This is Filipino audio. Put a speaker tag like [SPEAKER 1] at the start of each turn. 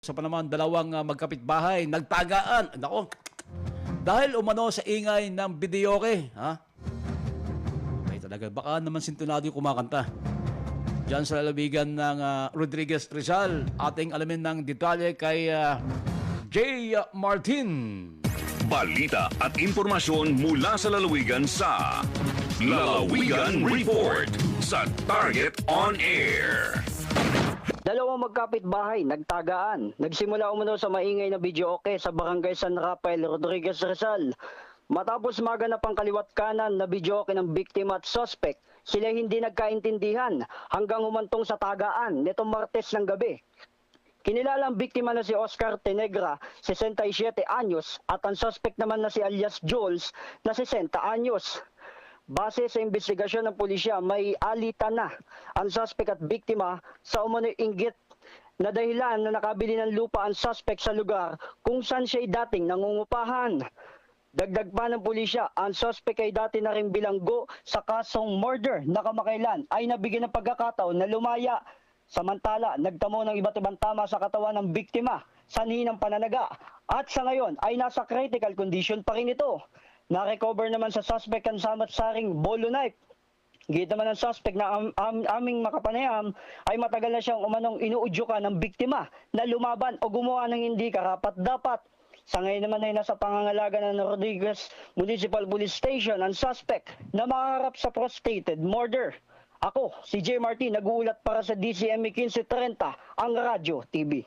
[SPEAKER 1] Sa pa naman, dalawang uh, magkapitbahay, nagtagaan. Nako, dahil umano sa ingay ng videoke, ha? Ay talaga, baka naman sintonado yung kumakanta. Diyan sa lalabigan ng ah, Rodriguez Rizal, ating alamin ng detalye kay ah, J. Martin.
[SPEAKER 2] Balita at impormasyon mula sa lalawigan sa Lalawigan Report sa Target On Air.
[SPEAKER 3] Dalawang magkapit-bahay, nagtagaan. Nagsimula umano sa maingay na video okay sa barangay San Rafael, Rodriguez Rizal. Matapos maganap ang kaliwat kanan na video okay ng biktima at suspect, sila hindi nagkaintindihan hanggang humantong sa tagaan nitong Martes ng gabi. Kinilala ang biktima na si Oscar Tenegra, 67 anyos, at ang suspect naman na si alias Jules, na 60 anyos. Base sa investigasyon ng pulisya, may alitan na ang suspect at biktima sa umano'y inggit na dahilan na nakabili ng lupa ang suspect sa lugar kung saan siya dating nangungupahan. Dagdag pa ng pulisya, ang suspect ay dati na rin bilanggo sa kasong murder na kamakailan ay nabigyan ng pagkakataon na lumaya. Samantala, nagtamo ng iba't ibang tama sa katawan ng biktima, sanhi ng pananaga. At sa ngayon ay nasa critical condition pa rin ito. Na-recover naman sa suspect ang samat-saring bolo knife. Gita man ng suspect na am, am- aming makapanayam ay matagal na siyang umanong inuudyukan ng biktima na lumaban o gumawa ng hindi karapat-dapat. Sa ngayon naman ay nasa pangangalaga ng Rodriguez Municipal Police Station ang suspect na makaharap sa prostrated murder. Ako, si J. Martin, nag-uulat para sa DCME 1530, ang Radyo TV.